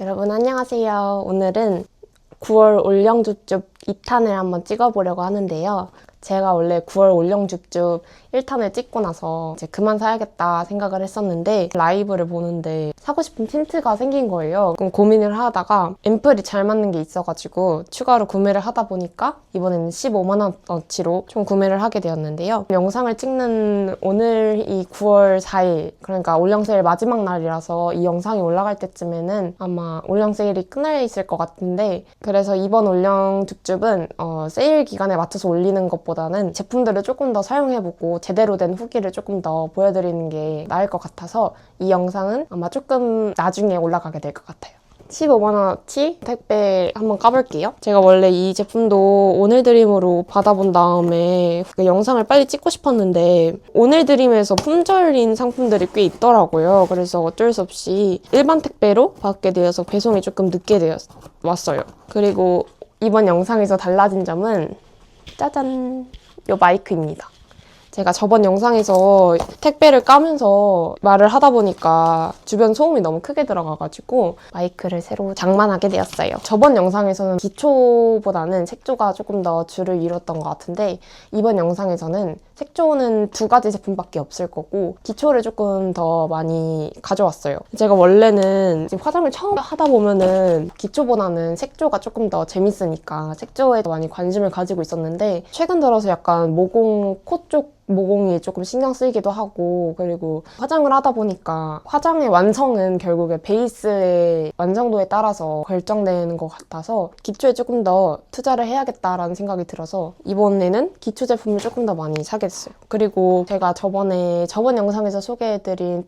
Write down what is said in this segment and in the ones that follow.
여러분 안녕하세요. 오늘은 9월 올영줍줍 2탄을 한번 찍어보려고 하는데요. 제가 원래 9월 올영줍줍 1탄을 찍고 나서 이제 그만 사야겠다 생각을 했었는데 라이브를 보는데 사고 싶은 틴트가 생긴 거예요. 그럼 고민을 하다가 앰플이 잘 맞는 게 있어가지고 추가로 구매를 하다 보니까 이번에는 15만 원어치로 총 구매를 하게 되었는데요. 영상을 찍는 오늘 이 9월 4일 그러니까 올영 세일 마지막 날이라서 이 영상이 올라갈 때쯤에는 아마 올영 세일이 끝날 있을 것 같은데 그래서 이번 올영 줍줍은 어, 세일 기간에 맞춰서 올리는 것보다 는 제품들을 조금 더 사용해보고 제대로 된 후기를 조금 더 보여드리는 게 나을 것 같아서 이 영상은 아마 조금 나중에 올라가게 될 것 같아요. 15만원어치 택배 한번 까볼게요. 제가 원래 이 제품도 오늘 드림으로 받아본 다음에 그 영상을 빨리 찍고 싶었는데 오늘 드림에서 품절인 상품들이 꽤 있더라고요. 그래서 어쩔 수 없이 일반 택배로 받게 되어서 배송이 조금 늦게 되었 왔어요. 그리고 이번 영상에서 달라진 점은 짜잔 요 마이크입니다. 제가 저번 영상에서 택배를 까면서 말을 하다 보니까 주변 소음이 너무 크게 들어가가지고 마이크를 새로 장만하게 되었어요. 저번 영상에서는 기초보다는 색조가 조금 더 줄을 이뤘던 것 같은데 이번 영상에서는 색조는 두 가지 제품밖에 없을 거고 기초를 조금 더 많이 가져왔어요. 제가 원래는 화장을 처음 하다 보면은 기초보다는 색조가 조금 더 재밌으니까 색조에 더 많이 관심을 가지고 있었는데 최근 들어서 약간 모공 코 쪽 모공이 조금 신경 쓰이기도 하고 그리고 화장을 하다 보니까 화장의 완성은 결국에 베이스의 완성도에 따라서 결정되는 것 같아서 기초에 조금 더 투자를 해야겠다라는 생각이 들어서 이번에는 기초 제품을 조금 더 많이 사게 됐어요. 그리고 제가 저번에 저번 영상에서 소개해드린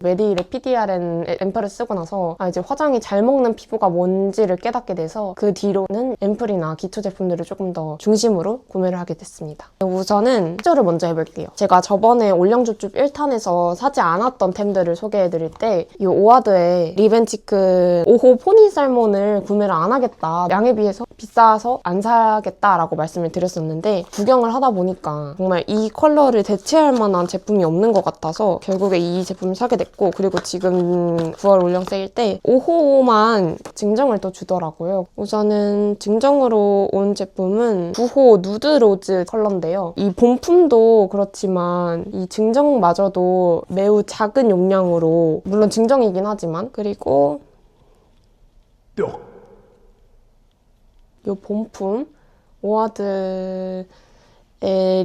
PDRN 앰플을 쓰고 나서 아 이제 화장이 잘 먹는 피부가 뭔지를 깨닫게 돼서 그 뒤로는 앰플이나 기초 제품들을 조금 더 중심으로 구매를 하게 됐습니다. 우선은 색조를 먼저 해볼게요. 제가 저번에 올영줍줍 1탄에서 사지 않았던 템들을 소개해드릴 때 이 오아드의 리벤치크 5호 포니 살몬을 구매를 안 하겠다. 양에 비해서 비싸서 안 사겠다라고 말씀을 드렸었는데 구경을 하다 보니까 정말 이 컬러를 대체할 만한 제품이 없는 것 같아서 결국에 이 제품을 사게 됐고 그리고 지금 9월 올영 세일 때 5호만 증정을 또 주더라고요. 우선은 증정으로 온 제품은 9호 누드 로즈 컬러인데요. 이 본품도 그렇지만 이 증정마저도 매우 작은 용량으로 물론 증정이긴 하지만 그리고 요 본품 오아드의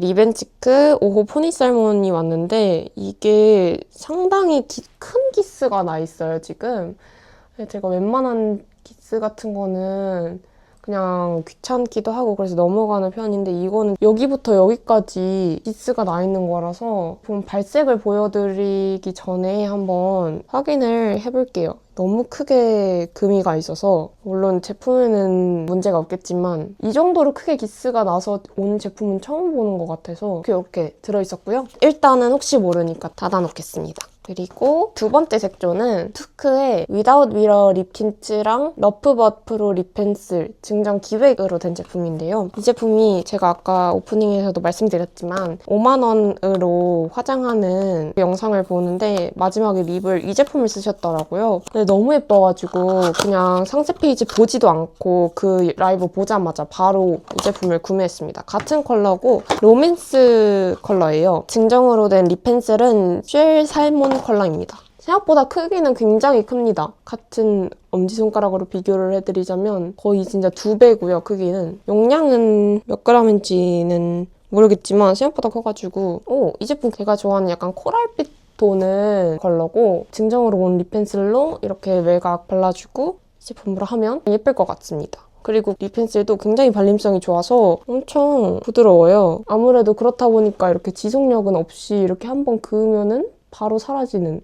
리벤치크 5호 포니살몬이 왔는데 이게 상당히 기- 큰 기스가 나 있어요 지금. 제가 웬만한 기스 같은 거는 그냥 귀찮기도 하고 그래서 넘어가는 편인데 이거는 여기부터 여기까지 기스가 나 있는 거라서 좀 발색을 보여드리기 전에 한번 확인을 해볼게요. 너무 크게 금이 가 있어서 물론 제품에는 문제가 없겠지만 이 정도로 크게 기스가 나서 온 제품은 처음 보는 것 같아서 이렇게, 들어있었고요. 일단은 혹시 모르니까 닫아놓겠습니다. 그리고 두 번째 색조는 투크의 Without Mirror 립 틴트랑 러프벗 프로 립 펜슬 증정 기획으로 된 제품인데요. 이 제품이 제가 아까 오프닝에서도 말씀드렸지만 5만 원으로 화장하는 영상을 보는데 마지막에 립을 이 제품을 쓰셨더라고요. 근데 너무 예뻐가지고 그냥 상세 페이지 보지도 않고 그 라이브 보자마자 바로 이 제품을 구매했습니다. 같은 컬러고 로맨스 컬러예요. 증정으로 된 립 펜슬은 쉘 살몬 컬러입니다. 생각보다 크기는 굉장히 큽니다. 같은 엄지손가락으로 비교를 해드리자면 거의 진짜 두 배고요, 크기는. 용량은 몇 그램인지는 모르겠지만 생각보다 커가지고 오, 이 제품 제가 좋아하는 약간 코랄빛 도는 컬러고 증정으로 온 립펜슬로 이렇게 외곽 발라주고 이 제품으로 하면 예쁠 것 같습니다. 그리고 립 펜슬도 굉장히 발림성이 좋아서 엄청 부드러워요. 아무래도 그렇다 보니까 이렇게 지속력은 없이 이렇게 한번 그으면은 바로 사라지는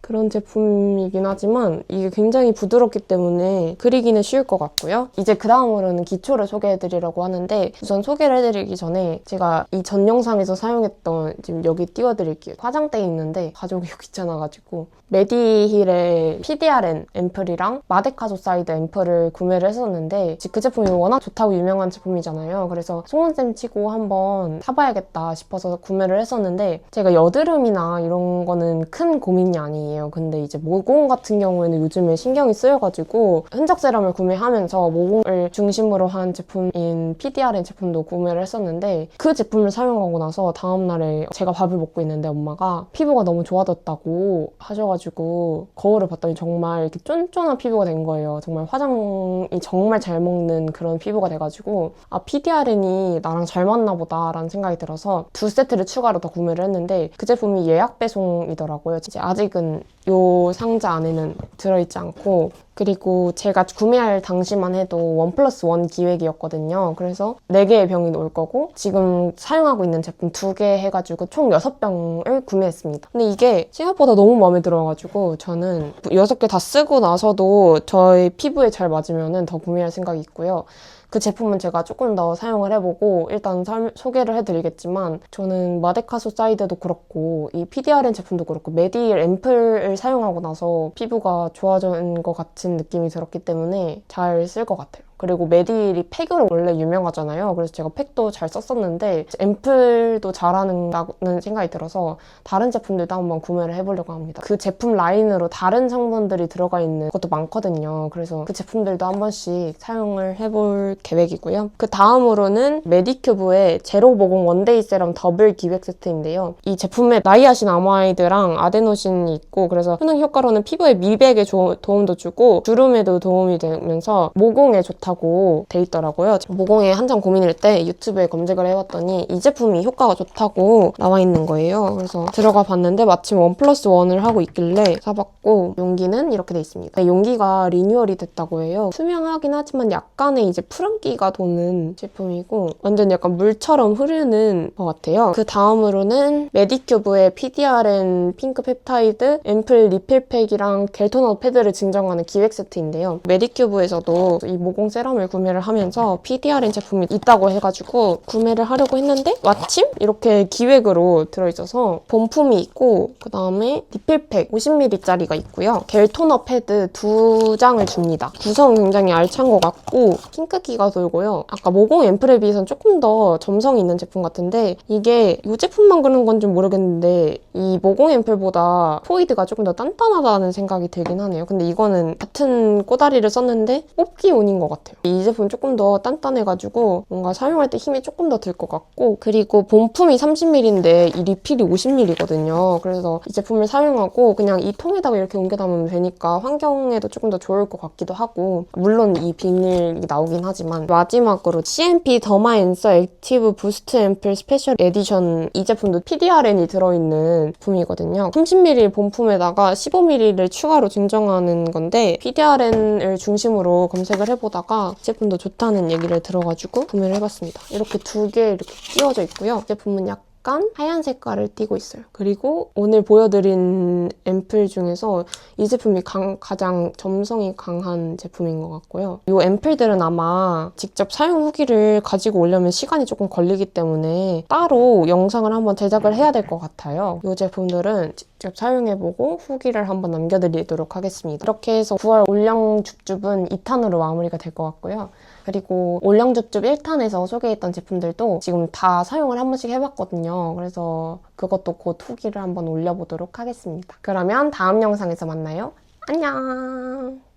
그런 제품이긴 하지만 이게 굉장히 부드럽기 때문에 그리기는 쉬울 것 같고요. 이제 그 다음으로는 기초를 소개해드리려고 하는데 우선 소개를 해드리기 전에 제가 이 전 영상에서 사용했던 지금 여기 띄워드릴게요. 화장대에 있는데 가져오기 귀찮아가지고 메디힐의 PDRN 앰플이랑 마데카조 사이드 앰플을 구매를 했었는데 그 제품이 워낙 좋다고 유명한 제품이잖아요. 그래서 송은쌤 치고 한번 사봐야겠다 싶어서 구매를 했었는데 제가 여드름이나 이런 거는 큰 고민이 아니에요. 제품이에요. 근데 이제 모공 같은 경우에는 요즘에 신경이 쓰여가지고 흔적 세럼을 구매하면서 모공을 중심으로 한 제품인 PDRN 제품도 구매를 했었는데 그 제품을 사용하고 나서 다음날에 제가 밥을 먹고 있는데 엄마가 피부가 너무 좋아졌다고 하셔가지고 거울을 봤더니 정말 이렇게 쫀쫀한 피부가 된 거예요. 정말 화장이 정말 잘 먹는 그런 피부가 돼가지고 아 PDRN이 나랑 잘 맞나 보다라는 생각이 들어서 두 세트를 추가로 더 구매를 했는데 그 제품이 예약 배송이더라고요. 이제 아직은 요 상자 안에는 들어있지 않고 그리고 제가 구매할 당시만 해도 원 플러스 원 기획이었거든요. 그래서 4개의 병이 올 거고 지금 사용하고 있는 제품 2개 해가지고 총 6병을 구매했습니다. 근데 이게 생각보다 너무 마음에 들어가지고 저는 6개 다 쓰고 나서도 저의 피부에 잘 맞으면 더 구매할 생각이 있고요. 그 제품은 제가 조금 더 사용을 해보고 일단 설- 소개를 해드리겠지만 저는 마데카소 사이드도 그렇고 이 PDRN 제품도 그렇고 메디일 앰플을 사용하고 나서 피부가 좋아진 것 같은 느낌이 들었기 때문에 잘 쓸 것 같아요. 그리고 메디일이 팩으로 원래 유명하잖아요. 그래서 제가 팩도 잘 썼었는데 앰플도 잘하는다는 생각이 들어서 다른 제품들도 한번 구매를 해보려고 합니다. 그 제품 라인으로 다른 성분들이 들어가 있는 것도 많거든요. 그래서 그 제품들도 한 번씩 사용을 해볼 계획이고요. 그 다음으로는 메디큐브의 제로 모공 원데이 세럼 더블 기획 세트인데요. 이 제품에 나이아신 아마이드랑 아데노신이 있고 그래서 효능 효과로는 피부의 미백에 조- 도움도 주고 주름에도 도움이 되면서 모공에 좋다 고 돼 있더라고요. 모공에 한참 고민일 때 유튜브에 검색을 해봤더니 이 제품이 효과가 좋다고 나와 있는 거예요. 그래서 들어가 봤는데 마침 원 플러스 원을 하고 있길래 사봤고 용기는 이렇게 돼 있습니다. 용기가 리뉴얼이 됐다고 해요. 투명하긴 하지만 약간의 이제 푸른기가 도는 제품이고 완전 약간 물처럼 흐르는 것 같아요. 그 다음으로는 메디큐브의 PDRN 핑크 펩타이드 앰플 리필팩이랑 겔토너 패드를 증정하는 기획 세트인데요. 메디큐브에서도 이 모공 세 럼을 구매를 하면서 PDRN 제품이 있다고 해가지고 구매를 하려고 했는데 마침 이렇게 기획으로 들어있어서 본품이 있고 그 다음에 리필팩 50ml짜리가 있고요. 겔 토너 패드 두 장을 줍니다. 구성 굉장히 알찬 것 같고 핑크기가 돌고요. 아까 모공 앰플에 비해서는 조금 더 점성이 있는 제품 같은데 이게 이 제품만 그런 건지 모르겠는데 이 모공 앰플보다 포이드가 조금 더 단단하다는 생각이 들긴 하네요. 근데 이거는 같은 꼬다리를 썼는데 뽑기 온인 것 같아요. 이 제품 조금 더 단단해가지고 뭔가 사용할 때 힘이 조금 더 들 것 같고 그리고 본품이 30ml인데 이 리필이 50ml거든요. 그래서 이 제품을 사용하고 그냥 이 통에다가 이렇게 옮겨 담으면 되니까 환경에도 조금 더 좋을 것 같기도 하고 물론 이 비닐이 나오긴 하지만 마지막으로 CMP 더마앤서 액티브 부스트 앰플 스페셜 에디션 이 제품도 PDRN이 들어있는 제품이거든요. 30ml 본품에다가 15ml를 추가로 증정하는 건데 PDRN을 중심으로 검색을 해보다가 이 제품도 좋다는 얘기를 들어가지고 구매를 해봤습니다. 이렇게 두 개 이렇게 끼워져 있고요. 이 제품은 약간 약간 하얀 색깔을 띠고 있어요. 그리고 오늘 보여드린 앰플 중에서 이 제품이 강- 가장 점성이 강한 제품인 것 같고요. 이 앰플들은 아마 직접 사용 후기를 가지고 오려면 시간이 조금 걸리기 때문에 따로 영상을 한번 제작을 해야 될 것 같아요. 이 제품들은 직접 사용해보고 후기를 한번 남겨드리도록 하겠습니다. 이렇게 해서 9월 올영 줍줍은 2탄으로 마무리가 될 것 같고요. 그리고 올영줍줍 1탄에서 소개했던 제품들도 지금 다 사용을 한 번씩 해봤거든요. 그래서 그것도 곧 후기를 한번 올려보도록 하겠습니다. 그러면 다음 영상에서 만나요. 안녕!